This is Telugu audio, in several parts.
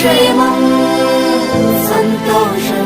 睡梦三都是。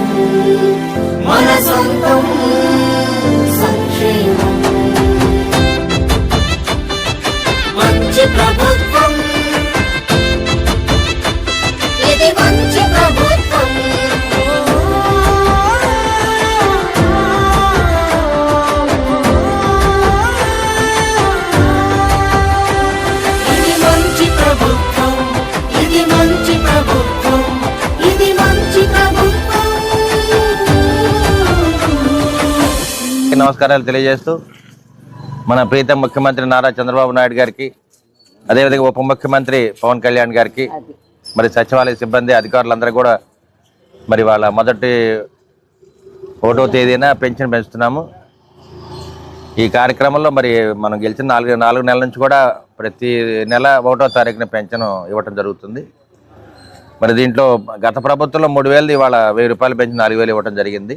నమస్కారాలు తెలియజేస్తూ మన ప్రీతం ముఖ్యమంత్రి నారా చంద్రబాబు నాయుడు గారికి అదేవిధంగా ఉప ముఖ్యమంత్రి పవన్ కళ్యాణ్ గారికి మరి సచివాలయ సిబ్బంది అధికారులందరూ కూడా మరి వాళ్ళ మొదటి ఒకటో తేదీన పెన్షన్ పెంచుతున్నాము. ఈ కార్యక్రమంలో మరి మనం గెలిచిన నాలుగు నాలుగు నెలల నుంచి కూడా ప్రతి నెల ఒకటో తారీఖున పెన్షన్ ఇవ్వటం జరుగుతుంది. మరి దీంట్లో గత ప్రభుత్వంలో మూడు వేలు ఇవాళ వెయ్యి రూపాయలు పెంచి నాలుగు వేలు ఇవ్వడం జరిగింది.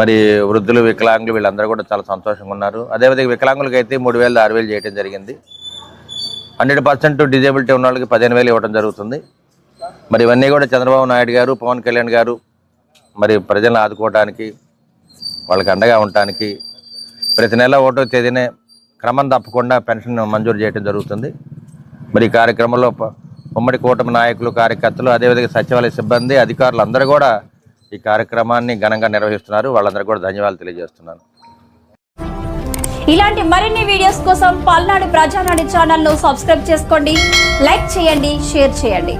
మరి వృద్ధులు వికలాంగులు వీళ్ళందరూ కూడా చాలా సంతోషంగా ఉన్నారు. అదేవిధంగా వికలాంగులకి అయితే మూడు వేలు ఆరు వేలు చేయడం జరిగింది. హండ్రెడ్ పర్సెంట్ డిజేబిలిటీ ఉన్న వాళ్ళకి పదిహేను వేలు ఇవ్వడం జరుగుతుంది. మరి ఇవన్నీ కూడా చంద్రబాబు నాయుడు గారు పవన్ కళ్యాణ్ గారు మరి ప్రజలను ఆదుకోవడానికి వాళ్ళకి అండగా ఉండటానికి ప్రతి నెల ఒకటో తేదీనే క్రమం తప్పకుండా పెన్షన్ మంజూరు చేయడం జరుగుతుంది. మరి ఈ కార్యక్రమంలో ఉమ్మడి కూటమి నాయకులు కార్యకర్తలు అదేవిధంగా సచివాలయ సిబ్బంది అధికారులు అందరూ కూడా ఈ కార్యక్రమాన్ని ఘనంగా నిర్వహిస్తున్నారు. వాళ్ళందరూ కూడా ధన్యవాదాలు తెలియజేస్తున్నాను. ఇలాంటి మరిన్ని వీడియోస్ కోసం పల్నాడు ప్రజానాడు ఛానల్ను సబ్స్క్రైబ్ చేసుకోండి. లైక్ చేయండి షేర్ చేయండి.